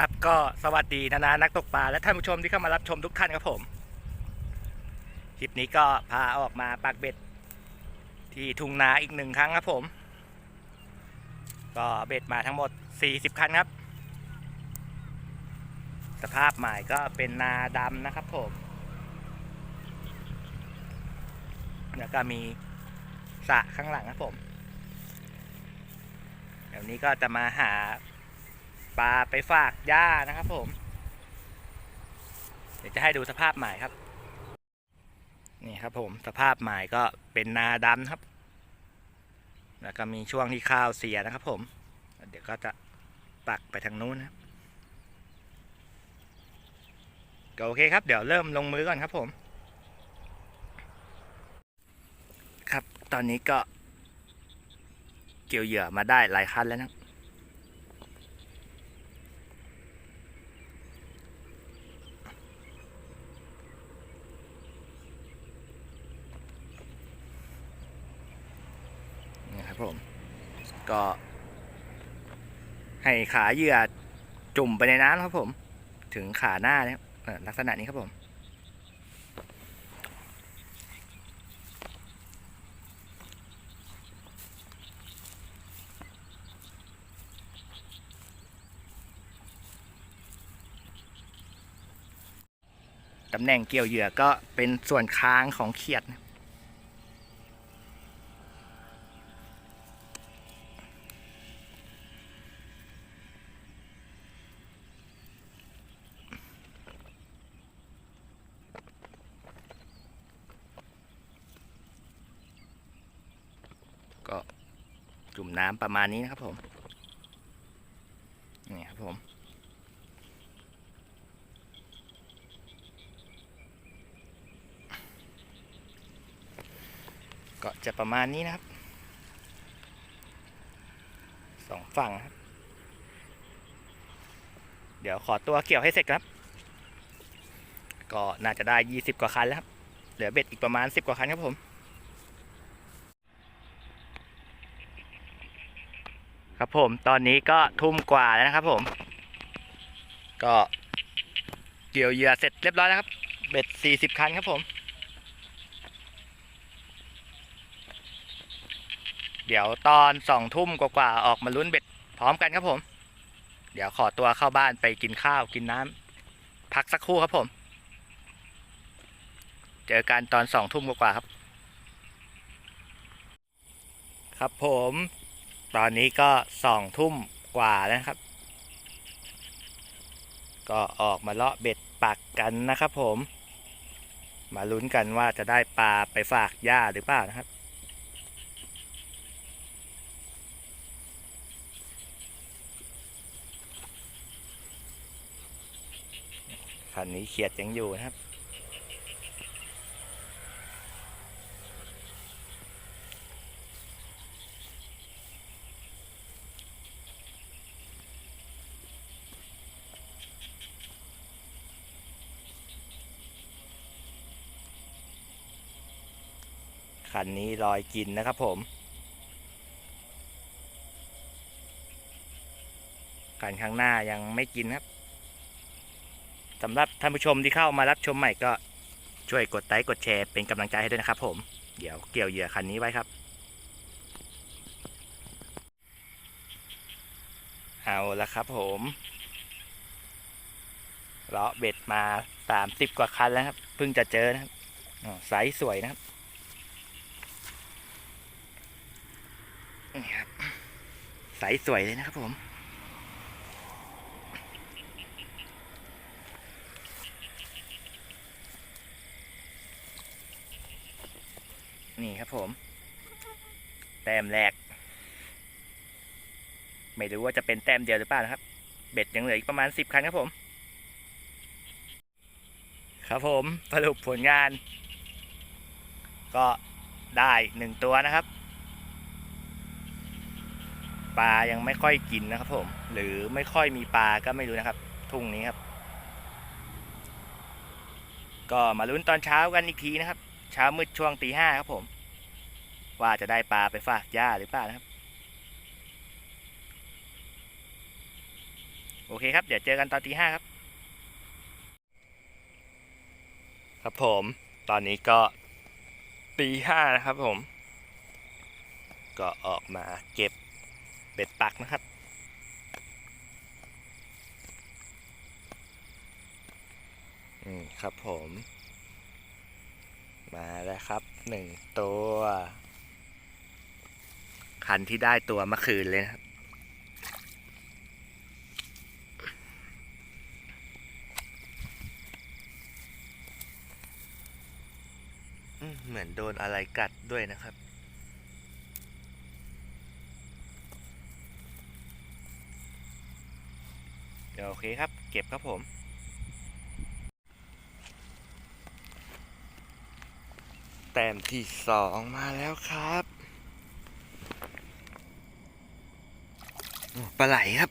ครับก็สวัสดีนานานักตกปลาและท่านผู้ชมที่เข้ามารับชมทุกท่านครับผมคลิปนี้ก็พาออกมาปักเบ็ด ที่ทุ่งนาอีกหนึ่งครั้งครับผม ก็เบ็ดมาทั้งหมด 40 คันครับ สภาพหมายก็เป็นนาดำนะครับผม แล้วก็มีสระข้างหลังครับผม เดี๋ยวนี้ก็จะมาหา ปลาไปฝากย่านะครับผม เดี๋ยวจะให้ดูสภาพใหมายครับ นี่ครับผมสภาพใหมายก็เป็นนาดำครับ แล้วก็มีช่วงที่ข้าวเสียนะครับผม เดี๋ยวก็จะปักไปทางนู้นนะครับก็โอเคครับ เดี๋ยวเริ่มลงมือก่อนครับผม ครับตอนนี้ก็ เกี่ยวเหยื่อมาได้หลายคันแล้วนะับนี่ครับผม ก็ ให้ขาเหยื่อจุ่มไปในน้ำครับผม ถึงขาหน้านะครับเอ่ลักษณะนี้ครับผมตำแหน่งเกี่ยวเหยื่อก็เป็นส่วนค้างของเขียดนะ ก็จุ่มน้ำประมาณนี้นะครับผม นี่ครับผมก็จะประมาณนี้นะครับสองฝั่งครับ เดี๋ยวขอตัวเกี่ยวให้เสร็จครับ ก็น่าจะได้ยี่สิบกว่าคันแล้วครับ เหลือเบ็ดอีกประมาณสิบกว่าคันครับผม ครับผมตอนนี้ก็ทุ่มกว่าแล้วนะครับผม ก็เกี่ยวเหยื่อเสร็จเรียบร้อยแล้วครับ เบ็ดสี่สิบคันครับผม เดี๋ยวตอนสองทุ่มกว่าๆออกมาลุ้นเบ็ดพร้อมกันครับผม เดี๋ยวขอตัวเข้าบ้านไปกินข้าวกินน้ำพักสักครู่ครับผม เจอกันตอนสองทุ่มกว่าๆครับ ครับผม ตอนนี้ก็สองทุ่มกว่านะครับ ก็ออกมาเลาะเบ็ดปักกันนะครับผม มาลุ้นกันว่าจะได้ปลาไปฝากย่าหรือเปล่านะครับ คันนี้เขียดยังอยู่นะครับ คันนี้ลอยกินนะครับผมคันข้างหน้ายังไม่กินครับสำหรับท่านผู้ชมที่เข้ามารับชมใหม่ก็ช่วยกดไลค์กดแชร์เป็นกำลังใจให้ด้วยนะครับผม เดี๋ยวเกี่ยวเหยื่อคันนี้ไว้ครับ เอาละครับผมเลาะเบ็ดมาสามสิบกว่าคันแล้วครับ เพิ่งจะเจอนะครับไซส์สวยนะครับ นี่ครับไซส์สวยเลยนะครับผม นี่ครับผม แต้มแรก ไม่รู้ว่าจะเป็นแต้มเดียวหรือเปล่านะครับ เบ็ดยังเหลืออีกประมาณสิบคันครับผม ครับผมสรุปผลงาน ก็ได้หนึ่งตัวนะครับ ปลายังไม่ค่อยกินนะครับผม หรือไม่ค่อยมีปลาก็ไม่รู้นะครับ ทุ่งนี้ครับ ก็มาลุ้นตอนเช้ากันอีกทีนะครับ เช้ามืดช่วงตีห้าครับผม ว่าจะได้ปลาไปฝากย่าหรือเปล่านะครับ โออเคครับ เดี๋ยวเจอกันตอนตีห้าครับ ครับผม ตอนนี้ก็ตีห้านะครับผม ก็ออกมาเก็บ เบ็ดปักนะครับอืมครับผม มาแล้วครับหนึ่งตัวคันที่ได้ตัวเมื่อคืนเลยนะครับเหมือนโดนอะไรกัดด้วยนะครับ เดี๋ยวโอเคครับ เก็บครับผมแต้มที่สองมาแล้วครับปลาไหลครับ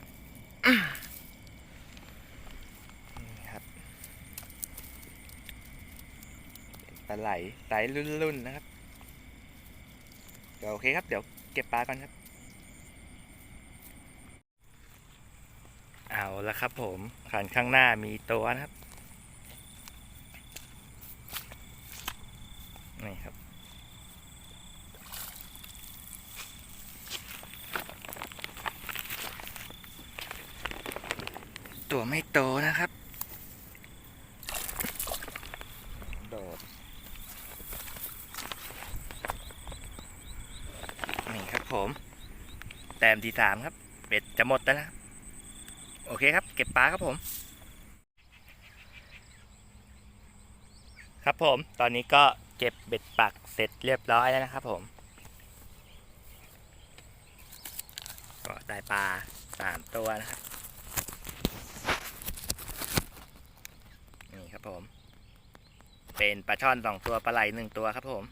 ปลาไหลไซส์รุ่นๆนะครับ เดี๋ยวโอเคครับ เดี๋ยวเก็บปลาก่อนครับ เอาละครับผมขันข้างหน้ามีตัวนะครับ นี่ครับ ตัวไม่โตนะครับ โดด นี่ครับผม แต้มที่สามครับ เป็ดจะหมดแล้วนะครับโอเคครับ เก็บปลาครับผม ครับผม ตอนนี้ก็เก็บเบ็ดปักเสร็จเรียบร้อยแล้วนะครับผม ก็ได้ปลาสามตัวนะครับ นี่ครับผม เป็นปลาช่อนสองตัวปลาไหลหนึ่งตัวครับผม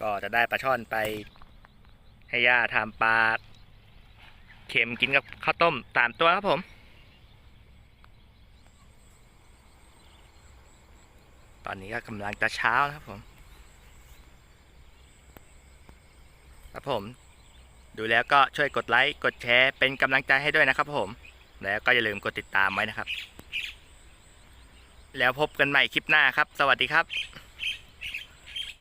ก็จะได้ปลาช่อนไปให้ย่าทำปลา เค็มกินกับข้าวต้มสามตัวครับผม ตอนนี้ก็กำลังจะเช้านะครับผม ครับผม ดูแล้วก็ช่วยกดไลค์กดแชร์เป็นกำลังใจให้ด้วยนะครับผม แล้วก็อย่าลืมกดติดตามไว้นะครับ แล้วพบกันใหม่คลิปหน้าครับ สวัสดีครับ